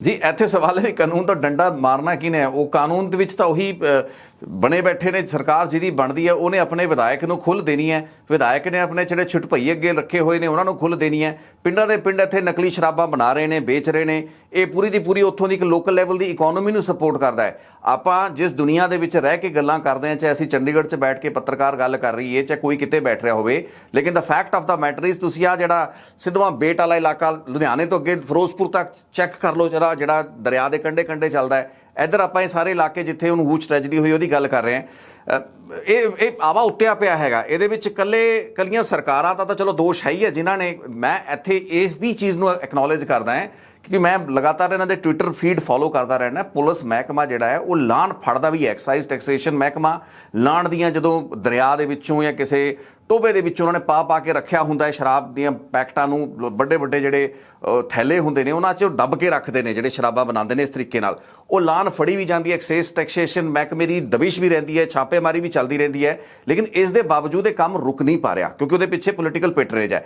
ਜੀ ਇੱਥੇ ਸਵਾਲ ਹੈ ਵੀ ਕਾਨੂੰਨ ਤੋਂ ਡੰਡਾ ਮਾਰਨਾ ਕਿਨੇ ਹੈ ਉਹ ਕਾਨੂੰਨ ਦੇ ਵਿੱਚ ਤਾਂ ਉਹੀ ਅ, ਬਣੇ ਬੈਠੇ ਨੇ, ਸਰਕਾਰ ਜਿਹਦੀ ਬਣਦੀ ਹੈ, ਉਹਨੇ ਆਪਣੇ ਵਿਧਾਇਕ ਨੂੰ ਖੁੱਲ ਦੇਣੀ ਹੈ। ਵਿਧਾਇਕ ਨੇ ਆਪਣੇ ਜਿਹੜੇ ਛੁਟਭਈ ਅੱਗੇ ਰੱਖੇ ਹੋਏ ਨੇ, ਉਹਨਾਂ ਨੂੰ ਖੁੱਲ ਦੇਣੀ ਹੈ। ਪਿੰਡਾਂ ਦੇ ਪਿੰਡ ਇੱਥੇ ਨਕਲੀ ਸ਼ਰਾਬਾਂ ਬਣਾ ਰਹੇ ਨੇ, ਵੇਚ ਰਹੇ ਨੇ। ਇਹ ਪੂਰੀ ਦੀ ਪੂਰੀ ਉੱਥੋਂ ਦੀ ਇੱਕ ਲੋਕਲ ਲੈਵਲ ਦੀ ਇਕਨੋਮੀ ਨੂੰ ਸਪੋਰਟ ਕਰਦਾ ਹੈ। ਆਪਾਂ ਜਿਸ ਦੁਨੀਆ ਦੇ ਵਿੱਚ ਰਹਿ ਕੇ ਗੱਲਾਂ ਕਰਦੇ ਹਾਂ, ਚਾਹੇ ਅਸੀਂ ਚੰਡੀਗੜ੍ਹ 'ਚ ਬੈਠ ਕੇ ਪੱਤਰਕਾਰ ਗੱਲ ਕਰ ਰਹੀ ਹੈ ਚਾਹੇ ਕੋਈ ਕਿਤੇ ਬੈਠ ਰਿਹਾ ਹੋਵੇ, ਲੇਕਿਨ the fact of the matter is ਤੁਸੀਂ ਆ ਜਿਹੜਾ ਸਿੱਧਵਾਂ ਬੇਟ ਵਾਲਾ ਇਲਾਕਾ, ਲੁਧਿਆਣੇ ਤੋਂ ਅੱਗੇ ਫਿਰੋਜ਼ਪੁਰ ਤੱਕ ਚੈੱਕ ਕਰ ਲਓ, ਜਿਹੜਾ ਜਿਹੜਾ ਦਰਿਆ ਦੇ ਕੰਢੇ ਕੰਢੇ ਚੱਲਦਾ ਹੈ। ਇੱਧਰ ਆਪਾਂ ਇਹ ਸਾਰੇ ਇਲਾਕੇ ਜਿੱਥੇ ਉਹਨੂੰ ਹੂਚ ਟ੍ਰੈਜਡੀ ਹੋਈ ਉਹਦੀ ਗੱਲ ਕਰ ਰਹੇ ਹਾਂ ਇਹ ਇਹ ਆਵਾ ਉੱਟਿਆ ਪਿਆ ਹੈਗਾ। ਇਹਦੇ ਵਿੱਚ ਕੱਲੇ ਕੱਲੀਆਂ ਸਰਕਾਰਾਂ ਦਾ ਤਾਂ ਚਲੋ ਦੋਸ਼ ਹੈ ਹੀ ਹੈ ਜਿਨ੍ਹਾਂ ਨੇ ਮੈਂ ਇੱਥੇ ਇਸ ਵੀ ਚੀਜ਼ ਨੂੰ ਐਕਨੋਲੇਜ ਕਰਦਾ ਹਾਂ ਕਿਉਂਕਿ ਮੈਂ ਲਗਾਤਾਰ ਇਹਨਾਂ ਦੇ ਟਵਿੱਟਰ ਫੀਡ ਫੋਲੋ ਕਰਦਾ ਰਹਿਣਾ ਪੁਲਿਸ ਮਹਿਕਮਾ ਜਿਹੜਾ ਹੈ, ਉਹ ਲਾਣ ਫੜਦਾ ਵੀ ਐਕਸਾਈਜ਼ ਟੈਕਸੇਸ਼ਨ ਮਹਿਕਮਾ ਲਾਣ ਦੀਆਂ ਜਦੋਂ ਦਰਿਆ ਦੇ ਵਿੱਚੋਂ ਜਾਂ ਕਿਸੇ ਟੋਬੇ ਦੇ ਵਿੱਚੋਂ ਉਹਨਾਂ ਨੇ ਪਾ ਪਾ ਕੇ ਰੱਖਿਆ ਹੁੰਦਾ ਹੈ, ਸ਼ਰਾਬ ਦੀਆਂ ਪੈਕਟਾਂ ਨੂੰ ਵੱਡੇ ਵੱਡੇ ਜਿਹੜੇ ਥੈਲੇ ਹੁੰਦੇ ਨੇ, ਉਹਨਾਂ 'ਚ ਉਹ ਦੱਬ ਕੇ ਰੱਖਦੇ ਨੇ ਜਿਹੜੇ ਸ਼ਰਾਬਾਂ ਬਣਾਉਂਦੇ ਨੇ ਇਸ ਤਰੀਕੇ ਨਾਲ। ਉਹ ਲਾਣ ਫੜੀ ਵੀ ਜਾਂਦੀ ਹੈ ਐਕਸਾਈਜ਼ ਟੈਕਸੇਸ਼ਨ ਮਹਿਕਮੇ ਦੀ ਦਬਿਸ਼ ਵੀ ਰਹਿੰਦੀ ਹੈ, ਛਾਪੇਮਾਰੀ ਵੀ ਚੱਲਦੀ ਰਹਿੰਦੀ ਹੈ, ਲੇਕਿਨ ਇਸ ਦੇ ਬਾਵਜੂਦ ਇਹ ਕੰਮ ਰੁਕ ਨਹੀਂ ਪਾ ਰਿਹਾ, ਕਿਉਂਕਿ ਉਹਦੇ ਪਿੱਛੇ ਪੋਲੀਟੀਕਲ ਪੈਟਰੇਜ ਹੈ